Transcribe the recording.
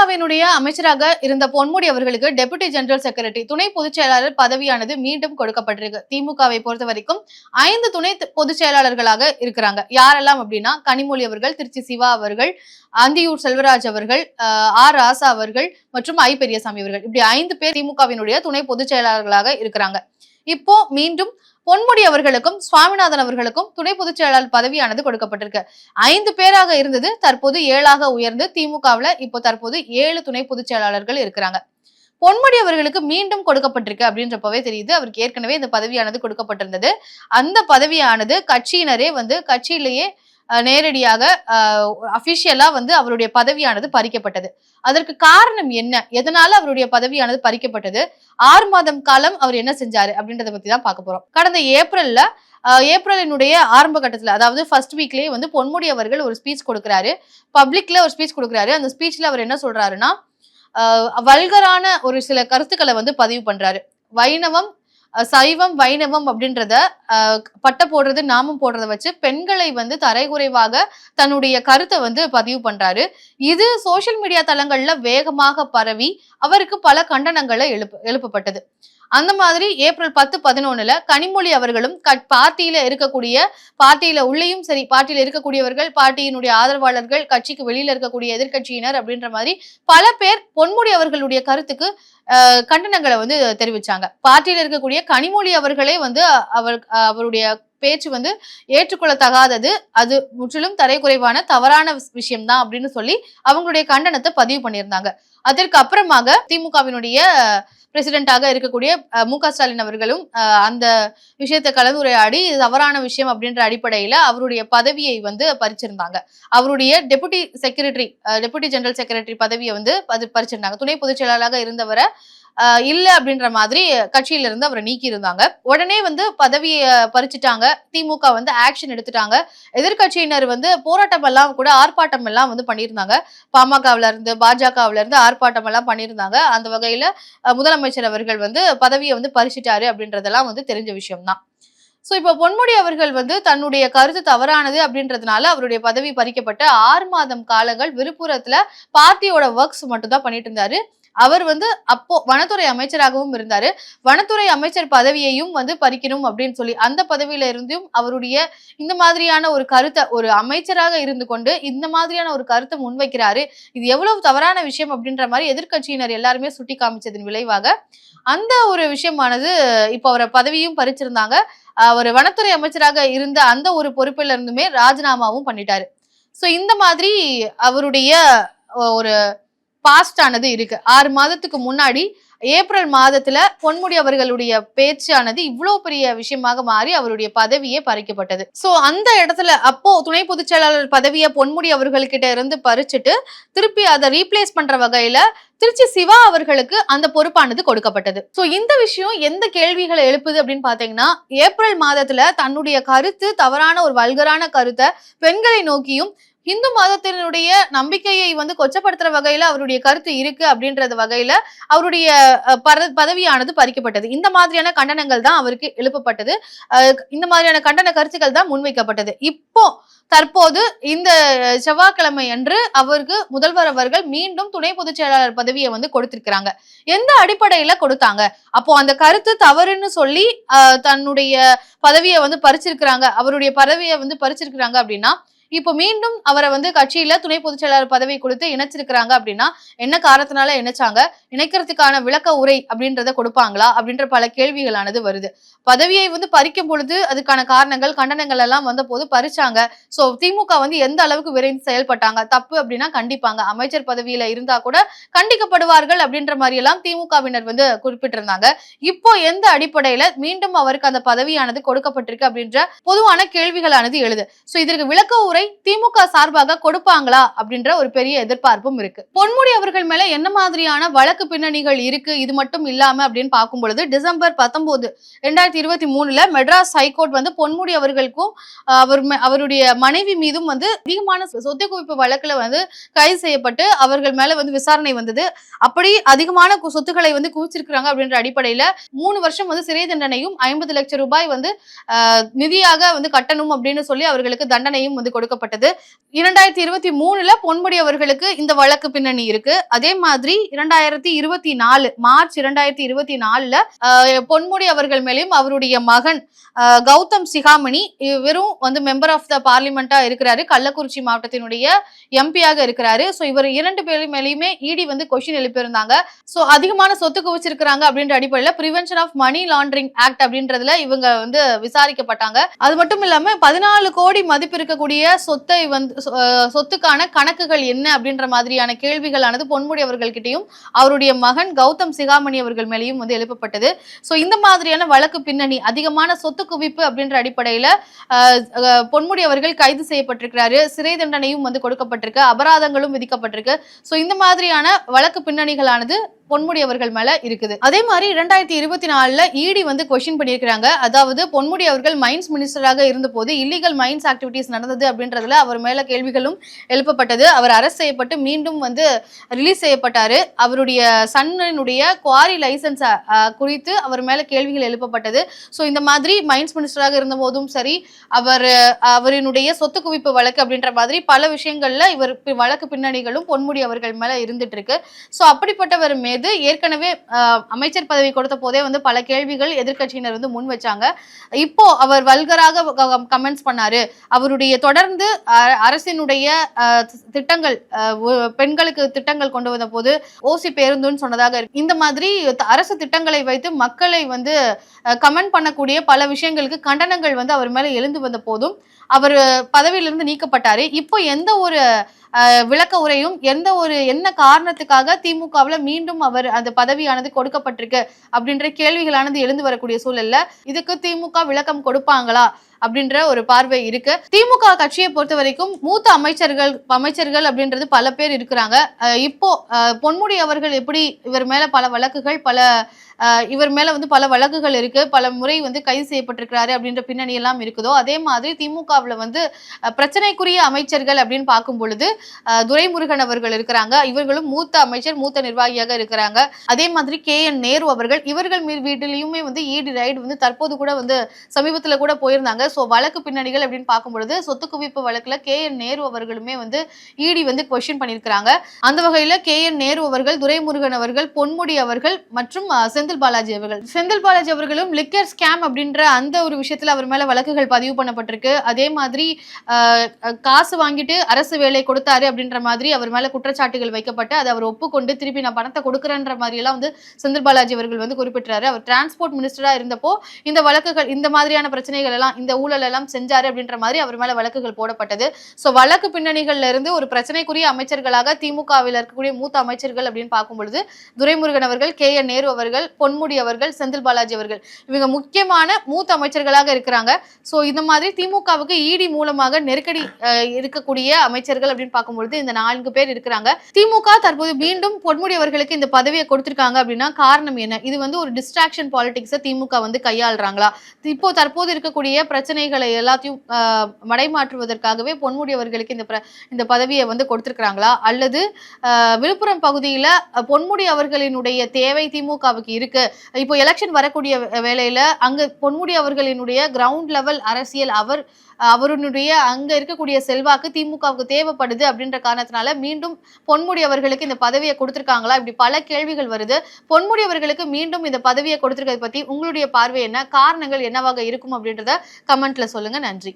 திமுகவினுடைய அமைச்சராக இருந்த பொன்முடி அவர்களுக்கு டெபுட்டி ஜெனரல் செக்ரட்டரி துணை பொதுச் செயலாளர் பதவியானது மீண்டும் கொடுக்கப்பட்டிருக்கு. திமுகவை பொறுத்த வரைக்கும் ஐந்து துணை த- பொதுச் செயலாளர்களாக இருக்கிறாங்க. யாரெல்லாம் அப்படின்னா கனிமொழி அவர்கள் திருச்சி சிவா அவர்கள் அந்தியூர் செல்வராஜ் அவர்கள் ஆர் ராசா அவர்கள் மற்றும் ஐ பெரியசாமி அவர்கள். இப்படி ஐந்து பேர் திமுகவினுடைய துணை பொதுச் செயலாளர்களாக இருக்கிறாங்க. இப்போ மீண்டும் பொன்முடி அவர்களுக்கும் சுவாமிநாதன் அவர்களுக்கும் துணை பொதுச் செயலாளர் பதவியானது கொடுக்கப்பட்டிருக்கு. ஐந்து பேராக இருந்தது. தற்போது ஏழாக உயர்ந்து திமுகவுல இப்போ தற்போது ஏழு துணை பொதுச் செயலாளர்கள் இருக்கிறாங்க. பொன்முடி அவர்களுக்கு மீண்டும் கொடுக்கப்பட்டிருக்கு அப்படின்றப்பவே தெரியுது. அவருக்கு ஏற்கனவே இந்த பதவியானது கொடுக்கப்பட்டிருந்தது. அந்த பதவியானது கட்சியினரே வந்து கட்சியிலேயே நேரடியாக அபிஷியலா வந்து அவருடைய பதவியானது பறிக்கப்பட்டது. அதற்கு காரணம் என்ன? எதனால அவருடைய பதவியானது பறிக்கப்பட்டது? ஆறு மாதம் காலம் அவர் என்ன செஞ்சாரு? அப்படின்றத பத்தி தான் பார்க்க போறோம். கடந்த ஏப்ரல்ல ஏப்ரலினுடைய ஆரம்ப கட்டத்தில் அதாவது ஃபர்ஸ்ட் வீக்லேயே வந்து பொன்முடி அவர்கள் ஒரு ஸ்பீச் கொடுக்குறாரு. பப்ளிக்ல ஒரு ஸ்பீச் கொடுக்குறாரு. அந்த ஸ்பீச்ல அவர் என்ன சொல்றாருன்னா வல்கரான ஒரு சில கருத்துக்களை வந்து பதிவு பண்றாரு. வைணவம் சைவம் வைணவம் அப்படின்றத அஹ், பட்டை போடுறது நாமம் போடுறத வச்சு பெண்களை வந்து தரைகுறைவாக தன்னுடைய கருத்தை வந்து பதிவு பண்றாரு. இது சோசியல் மீடியா தளங்கள்ல வேகமாக பரவி அவருக்கு பல கண்டனங்களை எழுப்பு எழுப்பப்பட்டது. அந்த மாதிரி ஏப்ரல் பத்து பதினொன்னுல கனிமொழி அவர்களும் கட்- பார்ட்டியில இருக்கக்கூடிய பார்ட்டியில உள்ளேயும் சரி பார்ட்டியில இருக்கக்கூடியவர்கள் பார்ட்டியினுடைய ஆதரவாளர்கள் கட்சிக்கு வெளியில இருக்கக்கூடிய எதிர்கட்சியினர் அப்படின்ற மாதிரி பல பேர் பொன்முடி அவர்களுடைய கருத்துக்கு கண்டனங்களை வந்து தெரிவிச்சாங்க. பார்ட்டியில இருக்கக்கூடிய கனிமொழி அவர்களே வந்து அவர் அவருடைய பேச்சு வந்து ஏற்றுக்கொள்ளத்தகாதது. அது முற்றிலும் தரைக்குறைவான தவறான விஷயம்தான் அப்படின்னு சொல்லி அவங்களுடைய கண்டனத்தை பதிவு பண்ணியிருந்தாங்க. அதற்கு அப்புறமாக திமுகவினுடைய பிரசிடென்ட்டாக இருக்கக்கூடிய மு க ஸ்டாலின் அவர்களும் அஹ், அந்த விஷயத்தை கலந்துரையாடி தவறான விஷயம் அப்படின்ற அடிப்படையில அவருடைய பதவியை வந்து பறிச்சிருந்தாங்க. அவருடைய deputy secretary deputy general secretary பதவியை வந்து பறிச்சிருந்தாங்க. துணை பொதுச் செயலாளராக இருந்தவரை இல்லை அப்படின்ற மாதிரி கட்சியில இருந்து அவரை நீக்கி இருந்தாங்க உடனே வந்து பதவியை பறிச்சுட்டாங்க. திமுக வந்து ஆக்ஷன் எடுத்துட்டாங்க. எதிர்க்கட்சியினர் வந்து போராட்டம் எல்லாம் கூட ஆர்ப்பாட்டம் எல்லாம் வந்து பண்ணியிருந்தாங்க. பாமகவுல இருந்து பாஜகவுல இருந்து ஆர்ப்பாட்டம் எல்லாம் பண்ணியிருந்தாங்க. அந்த வகையில முதலமைச்சர் அவர்கள் வந்து பதவியை வந்து பறிச்சிட்டாரு அப்படின்றதெல்லாம் வந்து தெரிஞ்ச விஷயம்தான். ஸோ இப்போ பொன்முடி அவர்கள் வந்து தன்னுடைய கருத்து தவறானது அப்படின்றதுனால அவருடைய பதவி பறிக்கப்பட்ட ஆறு மாதம் காலங்கள் விழுப்புரத்துல பார்ட்டியோட ஒர்க்ஸ் மட்டும் தான் பண்ணிட்டு இருந்தாரு. அவர் வந்து அப்போ வனத்துறை அமைச்சராகவும் இருந்தாரு. வனத்துறை அமைச்சர் பதவியையும் வந்து பறிக்கணும் அப்படின்னு சொல்லி அந்த பதவியில இருந்தும் அவருடைய இந்த மாதிரியான ஒரு கருத்தை ஒரு அமைச்சராக இருந்து கொண்டு இந்த மாதிரியான ஒரு கருத்தை முன்வைக்கிறாரு. இது எவ்வளவு தவறான விஷயம் அப்படின்ற மாதிரி எதிர்க்கட்சியினர் எல்லாருமே சுட்டி காமிச்சதன் விளைவாக அந்த ஒரு விஷயமானது இப்போ அவரை பதவியும் பறிச்சிருந்தாங்க. அவர் வனத்துறை அமைச்சராக இருந்த அந்த ஒரு பொறுப்பில் இருந்துமே ராஜினாமாவும் பண்ணிட்டாரு. சோ இந்த மாதிரி அவருடைய ஒரு பாஸ்ட் ஆனது இருக்கு. ஆறு மாதத்துக்கு முன்னாடி ஏப்ரல் மாதத்துல பொன்முடி அவர்களுடைய பேச்சானது இவ்வளவு பெரிய விஷயமாக மாறி அவருடைய பதவியே பறிக்கப்பட்டது. சோ அந்த இடத்துல அப்போ துணை பொதுச் செயலாளர் பதவியை பொன்முடி அவர்கள்கிட்ட இருந்து பறிச்சுட்டு திருப்பி அதை ரீப்ளேஸ் பண்ற வகையில திருச்சி சிவா அவர்களுக்கு அந்த பொறுப்பானது கொடுக்கப்பட்டது. சோ இந்த விஷயம் எந்த கேள்விகளை எழுப்புது அப்படின்னு பாத்தீங்கன்னா ஏப்ரல் மாதத்துல தன்னுடைய கருத்து தவறான ஒரு வல்கரான கருத்தை பெண்களை நோக்கியும் இந்து மதத்தினுடைய நம்பிக்கையை வந்து கொச்சப்படுத்துற வகையில அவருடைய கருத்து இருக்கு அப்படின்றது வகையில அவருடைய பதவியானது பறிக்கப்பட்டது. இந்த மாதிரியான கண்டனங்கள் தான் அவருக்கு எழுப்பப்பட்டது. இந்த மாதிரியான கண்டன கருத்துக்கள் தான் முன்வைக்கப்பட்டது. இப்போ தற்போது இந்த செவ்வாய்க்கிழமை அன்று அவருக்கு முதல்வர் அவர்கள் மீண்டும் துணை பொதுச் செயலாளர் பதவியை வந்து கொடுத்திருக்கிறாங்க. எந்த அடிப்படையில கொடுத்தாங்க? அப்போ அந்த கருத்து தவறுன்னு சொல்லி தன்னுடைய பதவியை வந்து பறிச்சிருக்கிறாங்க. அவருடைய பதவியை வந்து பறிச்சிருக்கிறாங்க அப்படின்னா இப்போ மீண்டும் அவரை வந்து கட்சியில துணை பொதுச் செயலாளர் பதவி கொடுத்து இணைச்சிருக்கிறாங்க அப்படின்னா என்ன காரணத்தினால இணைச்சாங்க? இணைக்கிறதுக்கான விளக்க உரை அப்படின்றத கொடுப்பாங்களா? அப்படின்ற பல கேள்விகளானது வருது. பதவியை வந்து பறிக்கும் பொழுது அதுக்கான காரணங்கள் கண்டனங்கள் எல்லாம் வந்த போது பறிச்சாங்க. சோ திமுக வந்து எந்த அளவுக்கு விரைந்து செயல்பட்டாங்க? தப்பு அப்படின்னா கண்டிப்பாங்க. அமைச்சர் பதவியில இருந்தா கூட கண்டிக்கப்படுவார்கள் அப்படின்ற மாதிரி எல்லாம் திமுகவினர் வந்து குறிப்பிட்டிருந்தாங்க. இப்போ எந்த அடிப்படையில மீண்டும் அவருக்கு அந்த பதவியானது கொடுக்கப்பட்டிருக்கு அப்படின்ற பொதுவான கேள்விகளானது எழுது. சோ இதற்கு விளக்க உரை திமுக சார்பாக கொடுப்பாங்களா அப்படின்ற ஒரு பெரிய எதிர்பார்ப்பும் இருக்கு. பொன்முடி அவர்கள் மேல என்ன மாதிரியான வழக்கு பின்னணிகள் இருக்கு? இது மட்டும் இல்லாம அப்படின்னு பார்க்கும் பொழுது டிசம்பர் பத்தொன்பது ரெண்டாயிரத்தி இருபத்தி மூணுல மெட்ராஸ் ஹைகோர்ட் வந்து பொன்முடி அவர்களுக்கும் அவர் அவருடைய மனைவி மீதும் வந்து அதிகமான சொத்து குவிப்பு வழக்குல வந்து கைது செய்யப்பட்டு அவர்கள் மேல வந்து விசாரணை வந்தது. அப்படி அதிகமான சொத்துக்களை வந்து குவிச்சிருக்கிறாங்க அப்படின்ற அடிப்படையில மூணு வருஷம் வந்து சிறை தண்டனையும் ஐம்பது லட்சம் ரூபாய் வந்து நிதியாக வந்து கட்டணும் அப்படின்னு சொல்லி அவர்களுக்கு தண்டனையும் வந்து கொடுக்க கொடுக்கப்பட்டது. இரண்டாயிரத்தி இருபத்தி மூணுல பொன்முடி அவர்களுக்கு இந்த வழக்கு பின்னணி இருக்கு. அதே மாதிரி இரண்டாயிரத்தி இருபத்தி நாலு மார்ச் இரண்டாயிரத்தி இருபத்தி நாலுல பொன்முடி அவர்கள் மேலேயும் அவருடைய மகன் கௌதம் சிகாமணி இவரும் வந்து மெம்பர் ஆஃப் த பார்லிமெண்டா இருக்கிறாரு. கள்ளக்குறிச்சி மாவட்டத்தினுடைய எம்பியாக இருக்கிறாரு. சோ இவர் இரண்டு பேர் மேலேயுமே இடி வந்து கொஸ்டின் எழுப்பியிருந்தாங்க. சோ அதிகமான சொத்து குவிச்சிருக்கிறாங்க அப்படின்ற அடிப்படையில prevention of money laundering act அப்படின்றதுல இவங்க வந்து விசாரிக்கப்பட்டாங்க. அது மட்டும் இல்லாம பதினாலு கோடி மதிப்பு இருக்கக்கூடிய சொத்தை வந்து சொ- சொத்துக்கான கணக்குகள் என்ன அப்படின்ற மாதிரியான கேள்விகளானது பொன்முடி அவர்கள்கிட்டையும் அவருடைய மகன் கௌதம் சிகாமணி அவர்கள் மேலேயும் வந்து எழுப்பப்பட்டது. ஸோ இந்த மாதிரியான வழக்கு பின்னணி அதிகமான சொத்து குவிப்பு அப்படின்ற அடிப்படையில பொன்முடி அவர்கள் கைது செய்யப்பட்டிருக்கிறாரு. சிறை தண்டனையும் வந்து கொடுக்கப்பட்டிருக்கு. அபராதங்களும் விதிக்கப்பட்டிருக்கு. ஸோ இந்த மாதிரியான வழக்கு பின்னணிகளானது பொன்முடி அவர்கள் மேல இருக்குது. அதே மாதிரி இரண்டாயிரத்தி இருபத்தி நாலுல இடி வந்து கொஸ்டின் பண்ணியிருக்கிறாங்க. அதாவது பொன்முடி அவர்கள் மைன்ஸ் மினிஸ்டராக இருந்தபோது இல்லீகல் மைன்ஸ் ஆக்டிவிட்டிஸ் நடந்தது அப்படின்றதுல அவர் மேல கேள்விகளும் எழுப்பப்பட்டது. அவர் அரெஸ்ட் செய்யப்பட்டு மீண்டும் வந்து ரிலீஸ் செய்யப்பட்டாரு. அவருடைய சன்னனுடைய குவாரி லைசன்ஸ் குறித்து அவர் மேல கேள்விகள் எழுப்பப்பட்டது. ஸோ இந்த மாதிரி மைன்ஸ் மினிஸ்டராக இருந்த போதும் சரி அவர் அவரினுடைய சொத்து குவிப்பு வழக்கு அப்படின்ற மாதிரி பல விஷயங்கள்ல இவர் பி- வழக்கு பின்னணிகளும் பொன்முடி அவர்கள் மேல இருந்துட்டு இருக்கு. ஸோ அப்படிப்பட்டவர் மீது ஏற்கனவே அமைச்சர் பதவி கொடுத்த போதே வந்து பல கேள்விகள் எதிர்க்கட்சியினர் வந்து முன் வச்சாங்க. இப்போ அவர் வல்கராக கமெண்ட்ஸ் பண்ணாரு. அவருடைய தொடர்ந்து அரசினுடைய திட்டங்கள் அஹ், பெண்களுக்கு திட்டங்கள் கொண்டு வந்த போது ஓசி பேருந்துன்னு சொன்னதாக இருக்கு. இந்த மாதிரி த- அரசு திட்டங்களை வைத்து மக்களை வந்து கமெண்ட் பண்ணக்கூடிய பல விஷயங்களுக்கு கண்டனங்கள் வந்து அவர் மேல எழுந்து வந்த போதும் அவர் பதவியிலிருந்து நீக்கப்பட்டாரு. இப்போ எந்த ஒரு அஹ், விளக்க உரையும் எந்த ஒரு என்ன காரணத்துக்காக திமுகவுல மீண்டும் அவர் அந்த பதவியானது கொடுக்கப்பட்டிருக்கு அப்படின்ற கேள்விகளானது எழுந்து வரக்கூடிய சூழல்ல இதுக்கு திமுக விளக்கம் கொடுப்பாங்களா? அப்படின்ற ஒரு பார்வை இருக்கு. திமுக கட்சியை பொறுத்த வரைக்கும் மூத்த அமைச்சர்கள் அமைச்சர்கள் அப்படின்றது பல பேர் இருக்கிறாங்க. இப்போ பொன்முடி அவர்கள் எப்படி இவர் மேல பல வழக்குகள் பல இவர் மேல வந்து பல வழக்குகள் இருக்கு. பல முறை வந்து கைது செய்யப்பட்டிருக்கிறாரு அப்படின்ற பின்னணி எல்லாம் இருக்குதோ அதே மாதிரி திமுகவுல வந்து பிரச்சனைக்குரிய அமைச்சர்கள் அப்படின்னு பார்க்கும் பொழுது துரைமுருகன் அவர்கள் இருக்கிறாங்க. இவர்களும் மூத்த அமைச்சர் மூத்த நிர்வாகியாக இருக்கிறாங்க. அதே மாதிரி கே என் நேரு அவர்கள் இவர்கள் மீது வீட்டிலையுமே வந்து இடி ரைடு வந்து தற்போது கூட வந்து சமீபத்துல கூட போயிருந்தாங்க. ஸோ வழக்கு பின்னணிகள் அப்படின்னு பார்க்கும்பொழுது சொத்து குவிப்பு வழக்கில் கே என் நேரு அவர்களுமே வந்து இடி வந்து கொஸ்டின் பண்ணியிருக்கிறாங்க. அந்த வகையில் கே என் நேரு அவர்கள் துரைமுருகன் அவர்கள் பொன்முடி அவர்கள் மற்றும் செந்தில் பாலாஜி அவர்கள். செந்தில் பாலாஜி அவர்களும் லிக்கர் ஸ்கேம் அப்படின்ற அந்த ஒரு விஷயத்தில் அவர் மேல வழக்குகள் பதிவு பண்ணப்பட்டிருக்கு. அதே மாதிரி காசு வாங்கிட்டு அரசு வேலை கொடுத்தாரு அப்படின்ற மாதிரி அவர் மேல குற்றச்சாட்டுகள் வைக்கப்பட்டு அதை அவர் ஒப்புக்கொண்டு திருப்பி நான் பணத்தை கொடுக்குறேன்ற மாதிரி எல்லாம் வந்து செந்தில் பாலாஜி அவர்கள் வந்து குறிப்பிட்டாரு அவர் டிரான்ஸ்போர்ட் மினிஸ்டராக இருந்தப்போ இந்த வழக்குகள் இந்த மாதிரியான பிரச்சனைகள் எல்லாம் இந்த ஊழல் எல்லாம் செஞ்சாரு அப்படின்ற மாதிரி அவர் மேல வழக்குகள் போடப்பட்டது. சோ வழக்கு பின்னணிகள்ல இருந்து ஒரு பிரச்சனைக்குரிய அமைச்சர்களாக திமுகவில் இருக்கக்கூடிய மூத்த அமைச்சர்கள் அப்படின்னு பார்க்கும் பொழுது துரைமுருகன் அவர்கள் கே. என். நேரு அவர்கள் பொன்முடி அவர்கள் செந்தில் பாலாஜி அவர்கள். இவங்க முக்கியமான மூத்த அமைச்சர்களாக இருக்கிறாங்க. சோ இந்த மாதிரி திமுகவுக்கு இடி மூலமாக நெருக்கடி அஹ், இருக்கக்கூடிய அமைச்சர்கள் அப்படின்னு பார்க்கும்பொழுது இந்த நான்கு பேர் இருக்கிறாங்க. திமுக தற்போது மீண்டும் பொன்முடி அவர்களுக்கு இந்த பதவியை கொடுத்திருக்காங்க அப்படின்னா காரணம் என்ன? இது வந்து ஒரு டிஸ்ட்ராக்ஷன் பாலிடிக்ஸை திமுக வந்து கையாளுறாங்களா? இப்போ தற்போது இருக்கக்கூடிய பிரச்சனை பிரச்சனைகளை எல்லாத்தையும் மடைமாற்றுவதற்காகவே பொன்முடி அவர்களுக்கு இந்த இந்த பதவியை வந்து கொடுத்திருக்கிறாங்களா? அல்லது விழுப்புரம் பகுதியில பொன்முடி அவர்களினுடைய தேவை திமுகவுக்கு இருக்கு. இப்போ எலெக்ஷன் வரக்கூடிய வேலையில அங்கு அங்க பொன்முடி அவர்களினுடைய கிரவுண்ட் லெவல் அரசியல் அவர் அவருடைய அங்க இருக்கக்கூடிய செல்வாக்கு திமுகவுக்கு தேவைப்படுது அப்படின்ற காரணத்தினால மீண்டும் பொன்முடி அவர்களுக்கு இந்த பதவியை கொடுத்திருக்காங்களா? இப்படி பல கேள்விகள் வருது. பொன்முடி அவர்களுக்கு மீண்டும் இந்த பதவியை கொடுத்திருக்கிறது பத்தி உங்களுடைய பார்வை என்ன? காரணங்கள் என்னவாக இருக்கும் அப்படின்றத கமெண்ட்ல சொல்லுங்க. நன்றி.